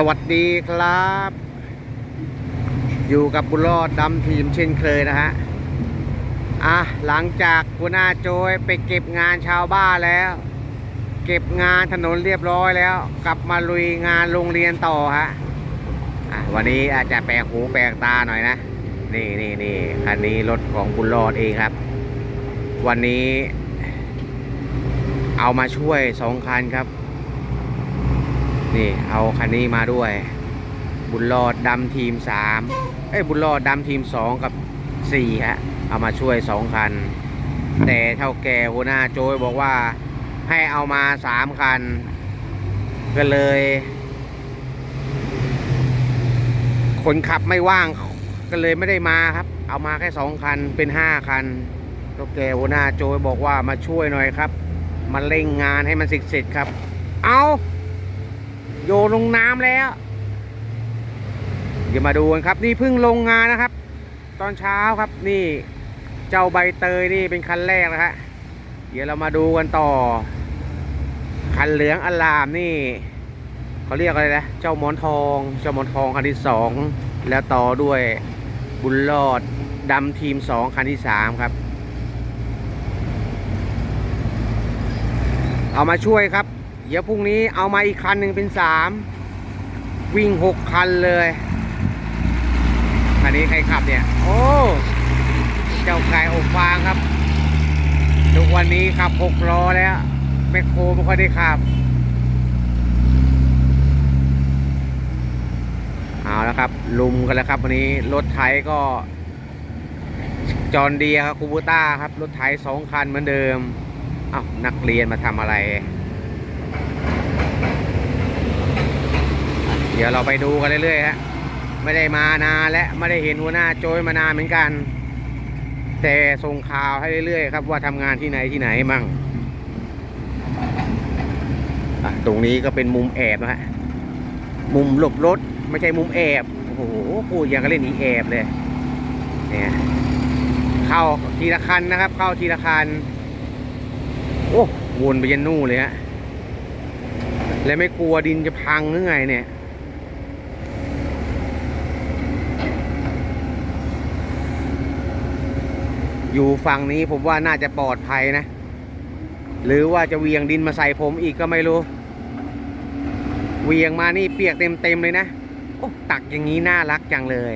สวัสดีครับ อยู่กับบุญรอดดำทีมเช่นเคยนะฮะ อะ หลังจากหัวหน้าโจยไปเก็บงานชาวบ้านแล้ว เก็บงานถนนเรียบร้อยแล้ว กลับมาลุยงานโรงเรียนต่อฮะ อะ วันนี้อาจจะแปลกหูแปลกตาหน่อยนะ นี่นี่นี่คันนี้รถของบุญรอดเองครับ วันนี้ เอามาช่วยสองคันครับ นี่เอาคันนี้มาด้วย บุญรอดดำทีมสามเอ้ยบุญรอดดำทีมสองกับสี่ฮะเอามาช่วยสองคัน แต่เท่าแก่หัวหน้าโจยบอกว่าให้เอามาสามคัน ก็เลยคนขับไม่ว่างก็เลยไม่ได้มาครับ เอามาแค่สองคันเป็นห้าคันเท่าแก่หัวหน้าโจยบอกว่ามาช่วยหน่อยครับมาเร่งงานให้มันเสร็จๆครับ เอา โยนลงน้ำแล้ว เดี๋ยวมาดูกันครับ นี่เพิ่งลงงานนะครับ ตอนเช้าครับนี่เจ้าใบเตยนี่เป็นคันแรกนะฮะเดี๋ยวเรามาดูกันต่อ คันเหลืองอลามนี่เขาเรียกอะไรนะเจ้าหมอนทอง เจ้าหมอนทองคันที่สองแล้วต่อด้วยบุญรอดดำทีมสองคันที่สามครับ เอามาช่วยครับ เดี๋ยวพรุ่งนี้เอามาอีกคันหนึ่งเป็นสามวิ่งหกคันเลยคันนี้ใครขับเนี่ย โอ้ เจ้าไก่อบฟางครับ ทุกวันนี้ขับหกล้อแล้วแมคโครไม่ค่อยได้ขับ เอาแล้วครับ ลุมกันแล้วครับวันนี้รถไถก็จอนเดียครับคูบูต้าครับ รถไถสองคันเหมือนเดิมเอ้านักเรียนมาทำอะไร เดี๋ยวเราไปดูกันเรื่อยๆฮะไม่ได้มานานและไม่ได้เห็นหัวหน้าโจยมานานเหมือนกัน แต่ส่งข่าวให้เรื่อยๆครับ ว่าทำงานที่ไหนที่ไหนมั่งตรงนี้ก็เป็นมุมแอบนะฮะมุมหลบรถไม่ใช่มุมแอบโอ้โหพูดอย่างกับเล่นอีแอบเลยเนี่ยเข้าทีละคันนะครับ เข้าทีละคันโอ้วนไปยันนู่นเลยฮะแล้วไม่กลัวดินจะพังหรือไงเนี่ย อยู่ฝั่งนี้ผมว่าน่าจะปลอดภัยนะ หรือว่าจะเวียงดินมาใส่ผมอีกก็ไม่รู้ เวียงมานี่เปียกเต็มเต็มเลยนะโอ้ตักอย่างนี้น่ารักจังเลย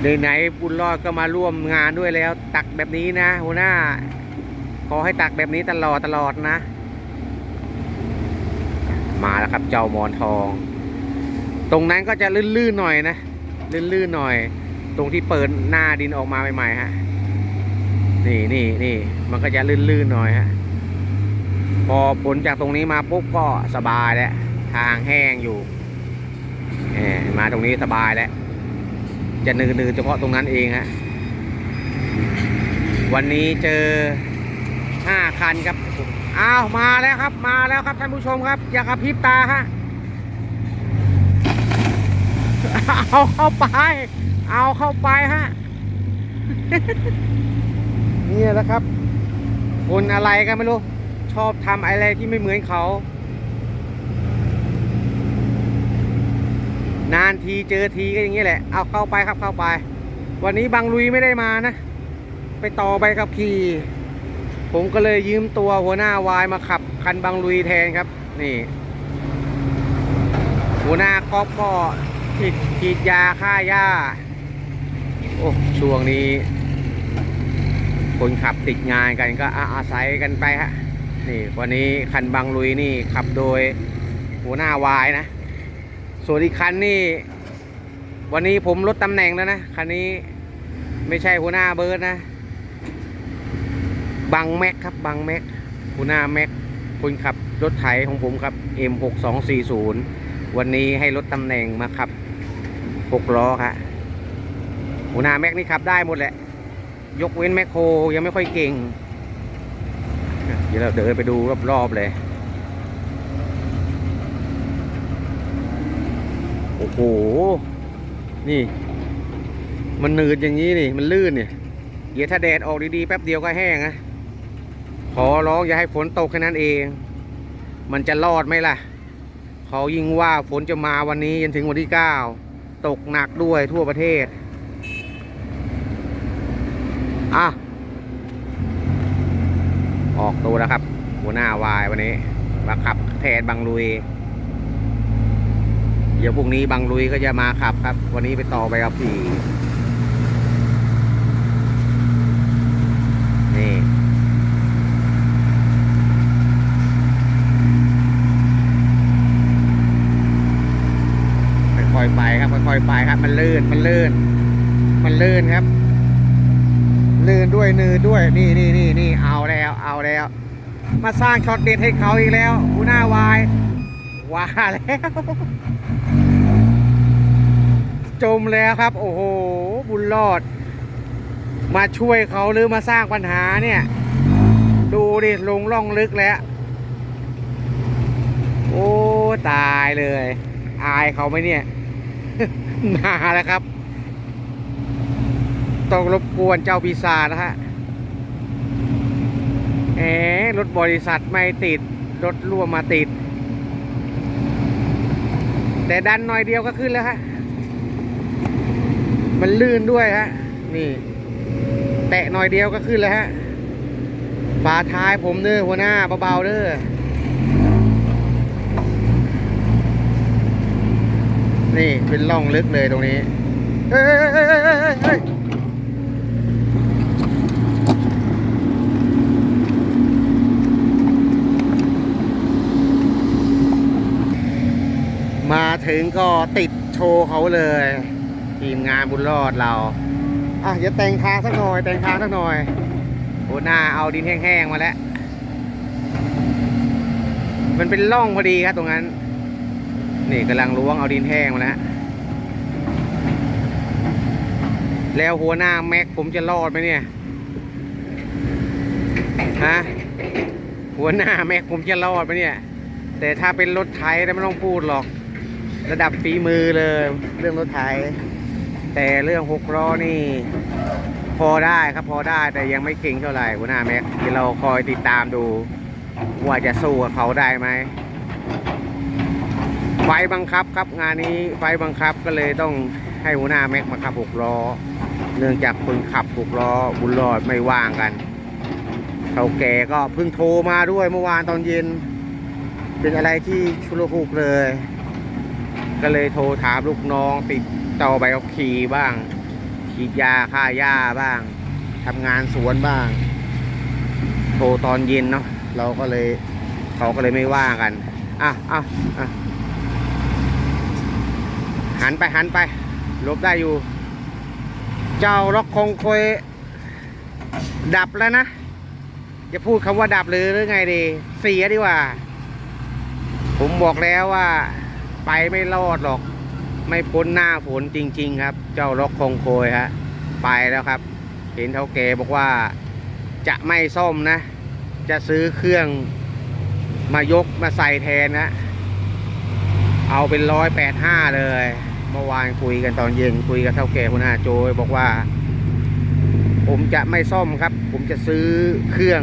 เดี๋ยวไหนบุญรอดก็มาร่วมงานด้วยแล้ว ตักแบบนี้นะหัวหน้า ขอให้ตักแบบนี้ตลอดตลอดนะ มาแล้วครับเจ้ามอนทอง ตรงนั้นก็จะลื่นๆหน่อยนะ ลื่นๆหน่อย ตรงที่เปิดหน้าดินออกมาใหม่ๆฮะนี่นี่นี่มันก็จะลื่นๆหน่อยฮะพอผลจากตรงนี้มาปุ๊บก็สบายแล้วทางแห้งอยู่แหมมาตรงนี้สบายแล้ว จะนืดๆเฉพาะตรงนั้นเองฮะวันนี้เจอห้าคันครับอ้าวมาแล้วครับ มาแล้วครับท่านผู้ชมครับ อย่ากระพริบตาฮะเอาเข้าไป เอาเข้าไปฮะเนี่ยแหละครับ คนอะไรกันไม่รู้ ชอบทำอะไรที่ไม่เหมือนเขา นานทีเจอทีก็อย่างนี้แหละ เอาเข้าไปครับเข้าไป วันนี้บางลุยไม่ได้มานะ ไปต่อใบขับขี่ ผมก็เลยยืมตัวหัวหน้าวายมาขับ คันบางลุยแทนครับ นี่ หัวหน้าก๊อฟก็ฉีดฉีดยาฆ่าหญ้า โอ้ช่วงนี้ คนขับติดงานกันก็อาศัยกันไปฮะนี่วันนี้คันบางลุยนี่ขับโดยหัวหน้าวายนะ ส่วนอีกคันนี่ วันนี้ผมลดตำแหน่งแล้วนะ คันนี้ไม่ใช่หัวหน้าเบิร์ดนะ บังแม็กครับบังแม็กหัวหน้าแม็กคนขับรถไถของผมครับ M6240 วันนี้ให้ลดตำแหน่งมาขับ 6 ล้อครับ หัวหน้าแม็กนี่ขับได้หมดแหละ ยกเว้นแมคโครยังไม่ค่อยเก่ง เดี๋ยวเราเดินไปดูรอบๆเลย โอ้โห นี่ มันหนืดอย่างนี้นี่ มันลื่นเนี่ยเดี๋ยวถ้าแดดออกดีๆ แป๊บเดียวก็แห้งนะขอร้องอย่าให้ฝนตกแค่นั้นเอง มันจะรอดไหมล่ะขเขายิ่งว่าฝนจะมาวันนี้จนถึงวันที่เก้าตกหนักด้วยทั่วประเทศ อะ ออกตัวแล้วครับ หัวหน้าวายวันนี้ มาขับแทนบังลุย เดี๋ยวพรุ่งนี้บังลุยก็จะมาขับครับ วันนี้ไปต่อไปกับขี่นี่ค่อยๆไปครับค่อยๆไปครับ มันลื่น มันลื่น มันลื่นครับ ลื่นด้วยนืดด้วยนี่นี่นี่นี่เอาแล้วเอาแล้ว มาสร้างช็อตเด็ดให้เขาอีกแล้วกูหน้าวายว่าแล้ว จมแล้วครับ โอ้โห บุญรอด มาช่วยเขาหรือมาสร้างปัญหาเนี่ย ดูดิลงล่องลึกแล้ว โอ้ ตายเลย อายเขาไหมเนี่ย มาแล้วครับ ต้องรบกวนเจ้าปีศาจนะฮะแหมรถบริษัทไม่ติด รถรั่วมาติด แต่ดันหน่อยเดียวก็ขึ้นแล้วฮะ มันลื่นด้วยฮะ นี่ แตะหน่อยเดียวก็ขึ้นแล้วฮะ ฝาท้ายผมเด้อหัวหน้าเบาๆเด้อนี่เป็นร่องลึกเลยตรงนี้ เฮ้ยเฮ้ยเฮ้ยเฮ้ยเฮ้ย มาถึงก็ติดโชว์เขาเลย ทีมงานบุญรอดเรา อะเดี๋ยวแต่งทางสักหน่อย แต่งทางสักหน่อยโอ้หน้าเอาดินแห้งๆมาแล้ว มันเป็นร่องพอดีครับตรงนั้น นี่กำลังล้วงเอาดินแห้งมาแล้วแล้วหัวหน้าแม็กผมจะรอดไหมเนี่ย ฮะ หัวหน้าแม็กผมจะรอดไหมเนี่ย แต่ถ้าเป็นรถไถแล้วไม่ต้องพูดหรอก ระดับฝีมือเลย เรื่องรถไถแต่เรื่องหกล้อนี่ พอได้ครับพอได้แต่ยังไม่เก่งเท่าไหร่หัวหน้าแม็กเดี๋ยวเราคอยติดตามดู ว่าจะสู้กับเขาได้ไหมไฟบังคับครับงานนี้ไฟบังคับก็เลยต้องให้หัวหน้าแม็กมาขับหกล้อ เนื่องจากคนขับหกล้อบุญรอดไม่ว่างกันเขาแก่ก็เพิ่งโทรมาด้วยเมื่อวานตอนเย็น เป็นอะไรที่ชุลมุกเลย ก็เลยโทรถามลูกน้องติดต่อใบขับขี่บ้างฉีดยาฆ่าหญ้าบ้างทำงานสวนบ้าง โทรตอนเย็นเนาะเราก็เลยเขาก็เลยไม่ว่ากันอะอะอะหันไปหันไปลบได้อยู่ เจ้าล็อกคงคอยดับแล้วนะจะพูดคำว่าดับหรือหรือไงดี เสียดีกว่า ผมบอกแล้วว่า ไปไม่รอดหรอก ไม่พ้นหน้าฝนจริง ๆ ครับ เจ้าล็อกคงโคยฮะไปแล้วครับ เห็นเท่าแกบอกว่าจะไม่ซ่อมนะ จะซื้อเครื่องมายกมาใส่แทนนะ เอาเป็นร้อยแปดห้าเลย เมื่อวานคุยกันตอนเย็นคุยกับเท่าแก่คุณอาโจยบอกว่า ผมจะไม่ซ่อมครับ ผมจะซื้อเครื่อง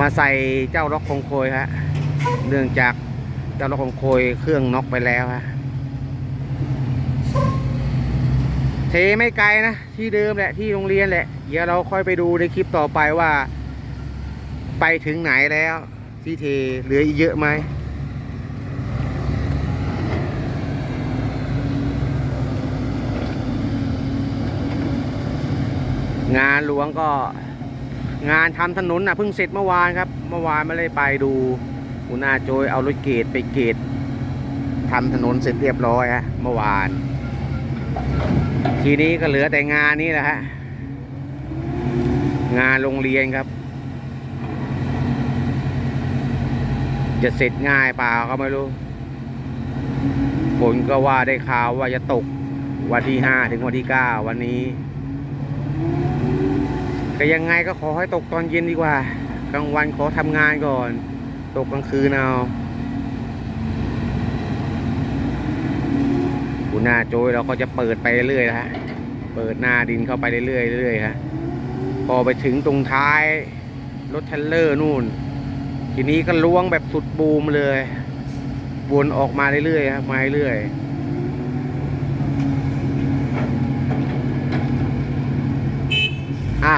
มาใส่เจ้าล็อกคงโคยฮะเนื่องจาก เจ้าล็อกคงโคยเครื่องน็อกไปแล้วฮะเทไม่ไกลนะ ที่เดิมแหละที่โรงเรียนแหละ เดี๋ยวเราค่อยไปดูในคลิปต่อไปว่า ไปถึงไหนแล้ว ที่เทเหลืออีกเยอะไหมงานหลวงก็งานทำถนนน่ะเพิ่งเสร็จเมื่อวานครับ เมื่อวานไม่ได้ไปดู หัวหน้าโจยเอารถเกตไปเกตทำถนนเสร็จเรียบร้อยฮะเมื่อวาน ทีนี้ก็เหลือแต่งานนี้แหละฮะ งานโรงเรียนครับ จะเสร็จง่ายเปล่าก็ไม่รู้ฝนก็ว่าได้ข่าวว่าจะตกวันที่ห้าถึงวันที่เก้าวันนี้ ก็ยังไงก็ขอให้ตกตอนเย็นดีกว่ากลางวันขอทำงานก่อน ตกกลางคืนเอากูหน้าโจยเราก็จะเปิดไปเรื่อยนะฮะ เปิดหน้าดินเข้าไปเรื่อยๆเรื่อยๆฮะ พอไปถึงตรงท้ายรถเทรลเลอร์นู่น ทีนี้ก็ล้วงแบบสุดบูมเลย วนออกมาเรื่อยๆครับมาเรื่อยอะ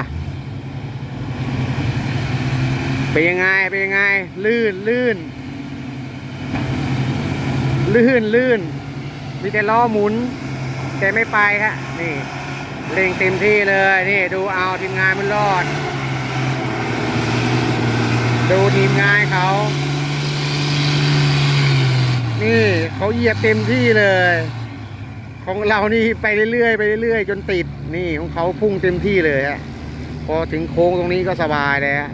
เป็นยังไง เป็นยังไง ลื่นลื่น ลื่นลื่น มีแต่ล้อหมุน แต่ไม่ไปฮะ นี่เร่งเต็มที่เลย นี่ ดูเอาทีมงานมันรอด ดูทีมงานเขา นี่เขาเหยียบเต็มที่เลย ของเรานี่ไปเรื่อยๆไปเรื่อยๆจนติด นี่ของเขาพุ่งเต็มที่เลยฮะ พอถึงโค้งตรงนี้ก็สบายเลยฮะ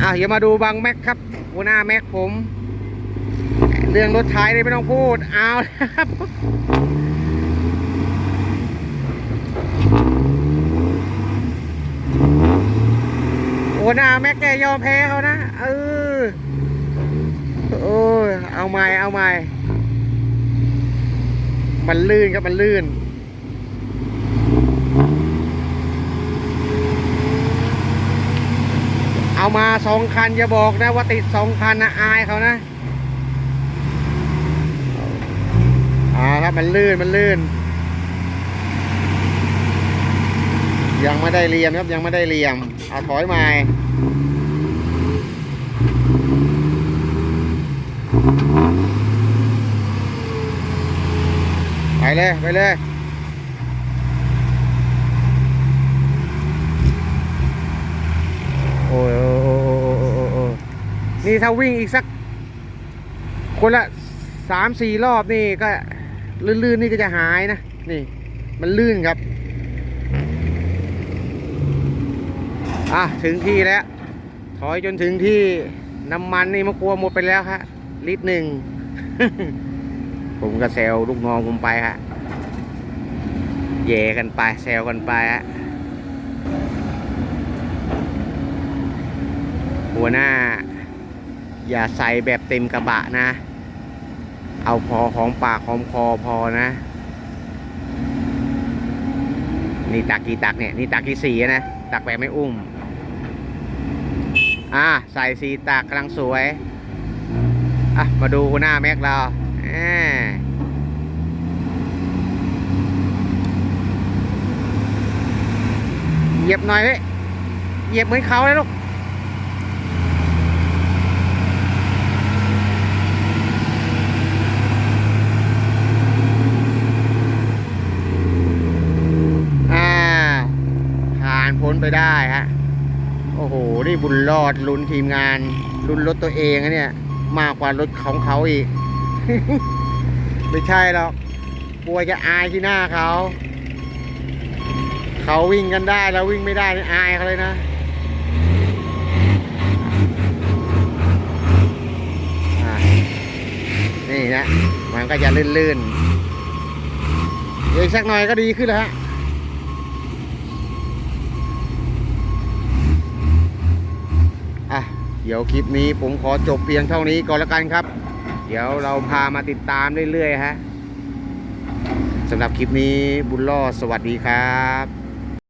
อะเดี๋ยวมาดูบางแม็กครับหัวหน้าแม็กผม เรื่องรถไถนี่ไม่ต้องพูด เอาครับหัวหน้าแม็กแกยอมแพ้เขานะเออโอ้ยเอาใหม่เอาใหม่มันลื่นครับมันลื่น เอามาสองคันอย่าบอกนะว่าติดสองคันนะอายเขานะอ่าครับมันลื่นมันลื่น ยังไม่ได้เรียมครับยังไม่ได้เรียมเอาถอยมาไปเลยไปเลยโอ้ย นี่ถ้าวิ่งอีกสัก คนละสามสี่รอบนี่ก็ลื่นๆนี่ก็จะหายนะ นี่ มันลื่นครับ อะ ถึงที่แล้ว ถอยจนถึงที่น้ำมันนี่มะกลัวหมดไปแล้วฮะลิตรหนึ่ง ผมก็แซวลูกน้องผมไปฮะแย่กันไปแซวกันไปฮะหัวหน้า อย่าใส่แบบเต็มกระบะนะ เอาพอหอมปากหอมคอพอนะ นี่ตักกี่ตักเนี่ย นี่ตักกี่สีนะ ตักแบบไม่อุ้ม อะใส่สีตักกำลังสวย อะ มาดูหัวหน้าแม็กเราอ่าเหยียบหน่อยเว้ยเหยียบเหมือนเขาเลยลูก อ่าผ่านพ้น ไปได้ฮะ โอ้โห นี่บุญรอดลุ้นทีมงาน ลุ้นรถตัวเองนะเนี่ย มากกว่ารถของเขาอีก ไม่ใช่หรอก กลัวจะอายที่หน้าเขา เขาวิ่งกันได้เราวิ่งไม่ได้นี่อายเขาเลยนะนี่นะ มันก็จะลื่นๆเอีกสักหน่อยก็ดีขึ้นแล้วฮะ อะ เดี๋ยวคลิปนี้ผมขอจบเพียงเท่านี้ก่อนละกันครับ เดี๋ยวเราพามาติดตามเรื่อยๆฮะสำหรับคลิปนี้บุญรอสวัสดีครับ